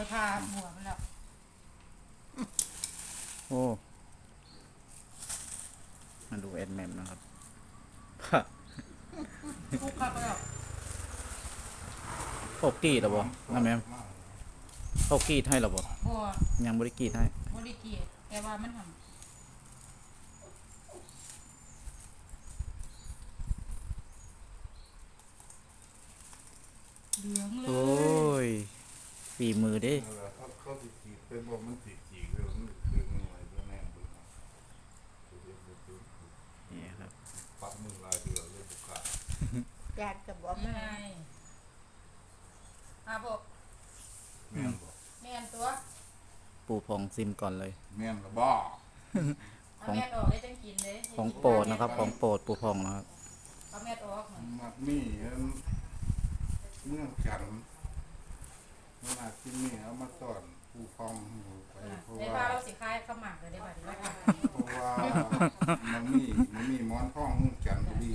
อยพาบัวมันแล้วโอ้ มาดูแอดแมมนะครับทุกข้าวก็แล้วเขากรีดหรอบ่น้าแมมเขากรีดให้หรอบ่บัวยังบ่ได้กรีดให้ บริเกียรแต่ว่ามันทำเหลืองเลโอ้ยย ฝีมือเด้เออเขาเขาสิจีบไปบอกมันสิจีบเลยมันคือมันไหวเพื่อแน่เบิ่งเอาเดี๋ยวเดี๋ยวเดี๋ยวนี่ครับปักมือลายเดือดเลยบุกกะญาติก็บอกนี่มาไงอาบอกแม่นบอกแม่นตัวปูพองซิมก่อนเลย แม่นละบ้าเอาแม่นออกได้จังกินเลยของโปรดนะครับ ของโปรดปูพองนะครับ เอาแม่นออกเหมือนมักนี่เมืองจันทร์ มันอาจที่นี่เอามาต้อนผู้ฟองไปเพราะในว่าบ้านเราสิคายข้าวหมากเลยได้ป่ะดีว่าเพราะว่ามันมีมันมีหมอนทองเมืองจันทบุรี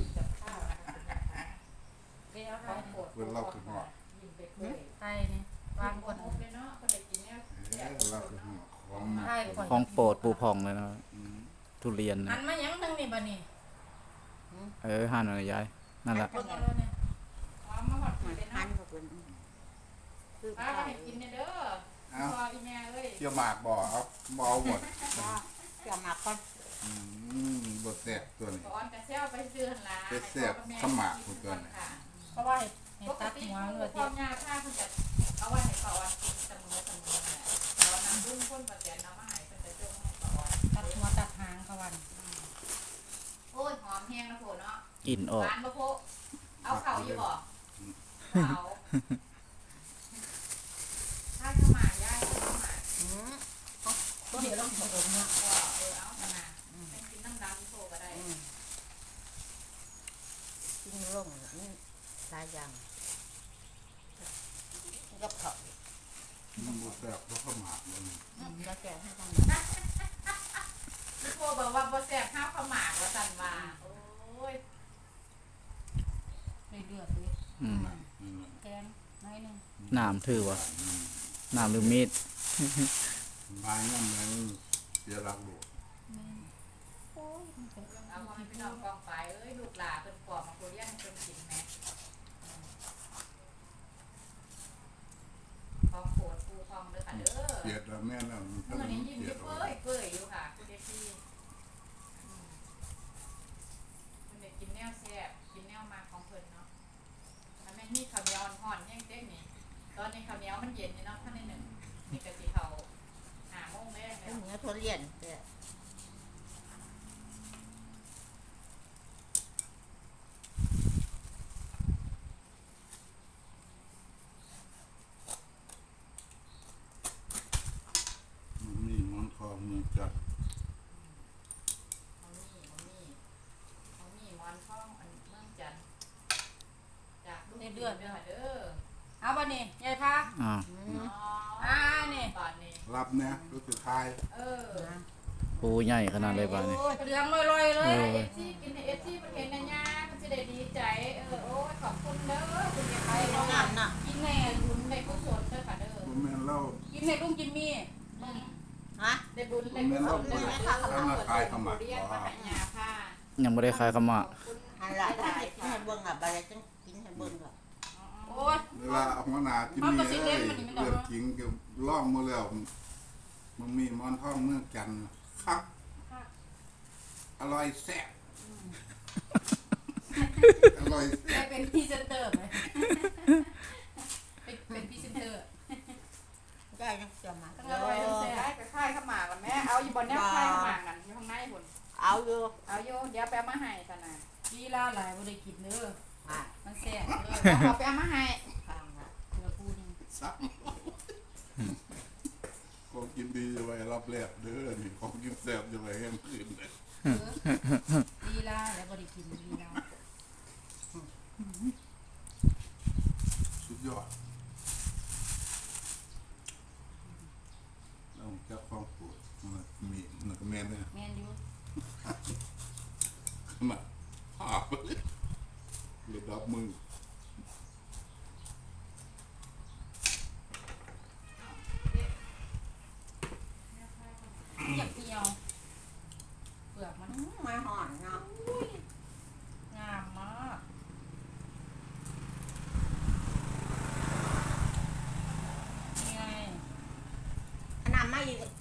ไปเอาไทยเวลาขึ้นหอดไทยนี่วางคนเลยเนาะคนได้กินเนี่ยเอ้ยเวลาขึ้นหอดของไทยก่อนของโปรดปูพองเลยนะครับอืมทุเรียนอันะนมายังทั้งนี่บ่นี่เออหั่นอะไรยายนั่นแหละคนเอาเลยเนี่ยเอามาหอดมันเลยหัเนาะนมาเป็น คือป้าข้าวให้กินเนี่ยเด้อเอาพออีแม่เอ้ยเกี่ยวหมากบ่เอาบ่เอาหมดจะมาก่อนอืมบทแตกตัวนี้ก่อนกระเซลไปซื้อหันละไปเสียบขมักคนตัวนี้เพราะว่าให้ให้ปกตัดติหัวหมูเลือดพร้อมยาฆ่าคุณจะเอาไว้ให้ปลาวันกินเสมอเสมอแหละเรานำรุ่นคนประเสียนน้ำมาใหายเป็นแต่เจ้าให้ปลาวันตัดหัวตัดหางเขาวันโอ้ยหอมแห้งนะโผเนาะ กลิ่นออกหวานปะโพเอาเข่าอยู่บ่เขาถ้าขมากย่ายขมาก อืม ก็เดี๋ยวต้องผสมนะก็เออเอาขนาดเป็นกินน้ำดำโผก็ได้กินลงนี่ตายยังกับเขามันบทแตกเพราะขมักมันแล้วแกให้ทำพี่โพบอกว่าบ่แซ่บข้าวขมากว่าสันว่าโอ้ยเลือดเลยอืมอืมแกงน้อยหนึงน้ำถือวะน้ำหรือมีด บายนั่นนั้นเสียรักลูกเอาพ่อแม่พี่น้องกองไปเอ้ยลูกหลาเป็นกรอบมาโคเรียนเป็นกินไหม่ของโปรดปูคองเด้อค่ะเด้อเกลียดแล้วแม่แล้วมันเมื่อนี้ยิ้มเกลียดเปื่อยเปื่อยอยู่ค่ะคุณเด็กพี่อืมคุณเด็กกินแนวแซ่บกินแนวมาของเพิ่นเนาะมันไม่มีข้าวเหนียวอ่อนๆแย่งเด้งนี่ตอนนี้ข้าวเหนียวมันเย็นนี่เนาะท่านในหนึ่งนี่กะสิเขาหาโมงแรก ไอ้ แล้ว เนื้อทุเรียนแต่ มันมีหมอนทองเมืองจันทร์ เขามีเขามีเขามีหมอนทองอันเมืองจันทร์จากลูก เดือดเด้อค่ะเด้อเอาบ่นี่ยายพาอ่าอืมอ๋ออ่านี่ตอนนี้รับเนี่ยรู้สึกทายเออนะปูใหญ่ขนาดเลยบ้านี่ โอ้ยเหลืองลอยๆเลเอย อ เอฟซีกินเอฟซีมันเห็นนะย่ามันจะได้ดีใจเออโอ้ยขอบคุณเด้อคุณเด็กไทยไอ้เรางามน่ะกินแน่บุญในกุศลเด้อค่ะเด้อมันแม่นเล่ากินแน่ลุงจิมมี่ฮะได้บุญในกุศลเด้อเรียนมาหายาค่ะยังไม่ได้คลายคำว่า ขอบคุณหันหลังได้กินให้เบิ่งอะบาเลยจังกินให้เบิ่งก่อน โอ้ย เวลาหัวหน้าที่มีเอ้ยเรื่องจริงก็ล่องมาแล้วมันมีหมอนทองเมืองจันทร์ครับ อร่อยแซ่บอร่อยแซ่ได้บเป็นพรีเซนเตอร์ไหมเป็นเป็นพรีเซนเตอร์ได้ยังจะมาทั้งอร่อยทั้งแซ่บไปค่ายข้าวหมากกันแม่ เอาอยู่บนแนวค่ายข้าวหมากกันอยู่ข้างในบุญเอาอยู่เอาอยู่เดี๋ยวไปเอามาให้ซะนะลีลาหลายบ่ได้กินเด้ออะมันแซ่บเด้อเอาไปเอามาให้ ทางน่ะ เพื่อพูดนึง ซักของกินดีจะไว้ รับแลบเด้อนี่ของกินแซ่บจะไว้แห้งขึ้นเลยเออลีลาแล้วบ่ได้กินลีลาสุดยอดเราจะความปวดมันมีมันก็แม่นเลย แม่นอยู่ ขนาดหาไปเลยระดับมือ ยวเปลือกมัน อืมมาห่อนเนาะ งามมากนี่ไง อันน้ำมาอีก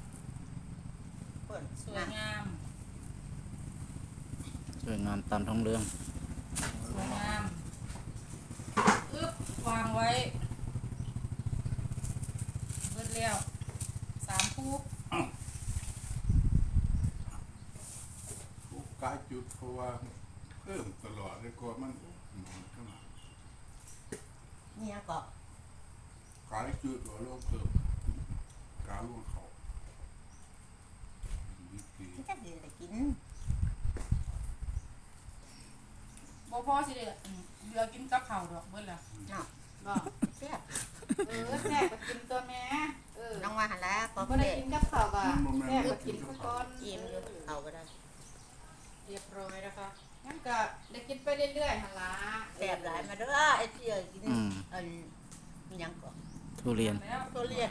เปิดสวยงามสวยงามตามท้องเรื่อง สวยงามอึ๊บวางไว้เบิดแล้วสามคู่กายจุดเพราะว่าเพิ่มตลอดเลยกว่ามันนอนข้างหลังเนี่ยก็กายจุดว่าโลกเพิ่มกาล่วงเขานี่คือ ที่จะ กินได้กินบ่พอสิเด้ออืมเหลือกินกับข้าวดอกเบิดแล้วเนาะบ่แซ่บเออแซ่บก็กินตัวแม่เออน้องว่าหันแล้วก็บ่ได้กินกับข้าวก็แซ่บก็กินข้าวก้อนอิ่มอยู่เอาก็ได้เรียบร้อยนะคะงั้นก็ได้กินไปเรื่อยๆหั่นล่ะแซ่บหลายมาเด้อไอ้ที่เอ้ยกินอืม อันอิหยังก็ทุเรียนแล้วตัวเรียน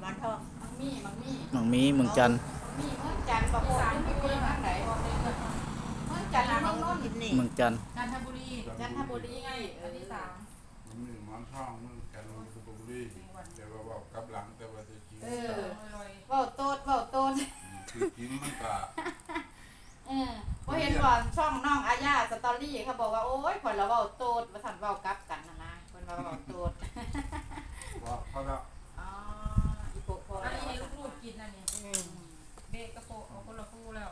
หมันทองมังมี่มังมี่มังมีเมืองจันทร์ มังมี่เมืองจันทร์บอกอีโอ้สานยมีมีเมืองทางไหนบอกเลยว่าเมืองจันทร์หรือเมืองนนท์กินนี่เมืองจันทร์จันทบุรีจันทบุรีไงอันที่สามมันมีมันท่องมึงแกลงสุบุรีแต่ว่าบอกกับหลังแต่ว่าจะกินเอเออออร่อยเว้าโตดเว้าโตดคือกินมันก็เออพอเห็นว่าช่องน้องอาญาสตอรี่เขาบอกว่าโอ๊ยคนละเว้าโตดว่าสั่นเว้ากลับกันนะนะคนว่าเว้าโตดว่าเพราะว่าอ๋ออีโปะพออันแล้วนี้ลูกๆกินอันนี้อืม เบกกระโปะเอาคนละคู่แล้ว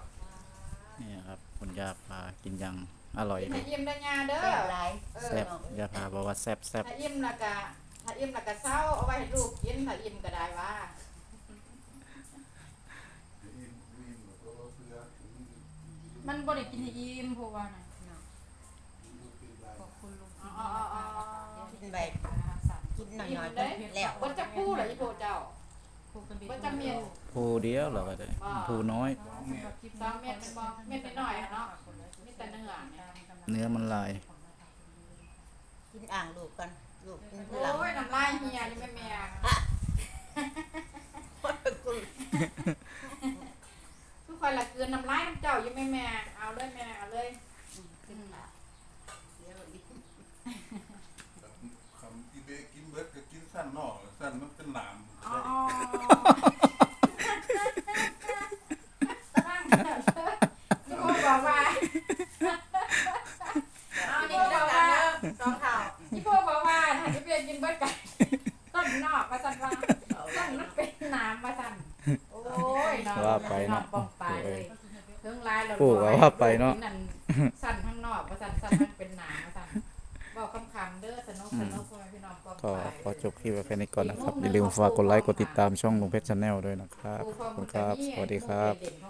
นี่ครับคุณยาพากินอยังอร่อยกินเลให้ยอิ่มได้ยาเด้อ แซ่บหลายเอแซ่อบยาพาบอกว่าแซ่บแซ่บถ้าอิ่มและกะถ้าอิ่มและกะเศร้าเอาไว้ให้ลูกกินถ้าอิ่มก็ได้ว่าอิ่มอิ่มแล้วก็เพื่อมันบ่ได้กินให้อิ่มเพราะว่าน่ะขอบคุณลุงอ๋ออ๋ออ๋ออ๋อกินไปกินหน่อยๆได้แล้วบ่จะพูดเหรออีโปะเจ้าผูกกันดีบ่จะเมียน ผู้เดียวเหรอก็ได้ผู้น้อยสำหรับคลิปสองเม็ดเป็นบ่เม็ดน้อยๆอะเนาะมีแต่เนื้อเนี่ยเนื้อมันลาย กินอ่างลูกกันลูกกินโผู้หลังอ้ยน้ำลายเฮียนี่แม่แม่กูทุกคนละเกินน้ำลายน้ำเจ้าอยู่แม่แม่เอาเลยแม่เอาเลย กินปากเดี๋ยวอีก คำที่เบกินเบิดก็กินสั้นนอกสั้นมันเป็นหนาม อ๋ออ๋อที่พ่อบอกว่าเอานี่พ่อบอกว่า สองเท่า ที่พ่อบอกว่าถ้าจะเปลี่ยนกินเบิดไก่ต้นนอกมาสั่นว่าต้นมันเป็นน้ำมาสั่นโอ้ยนอน ว่าไปเนาะ ปองปลายเลยเครื่องลายเราปู่ก็ว่าไปเนาะนั่นสั่นข้างนอกมาสั่นสั่นมันเป็นหนามมาสั่นบอกคำคำๆเด้อสนุกสนุกพ่อแม่พี่น้องปองก็ปลายขอจบคลิปไว้แค่นี้ก่อนนะครับอย่าลืมฝากกดไลค์กดติดตามช่องลุงเพชรชาแนลด้วยนะครับขอบคุณครับ สวัสดีครับ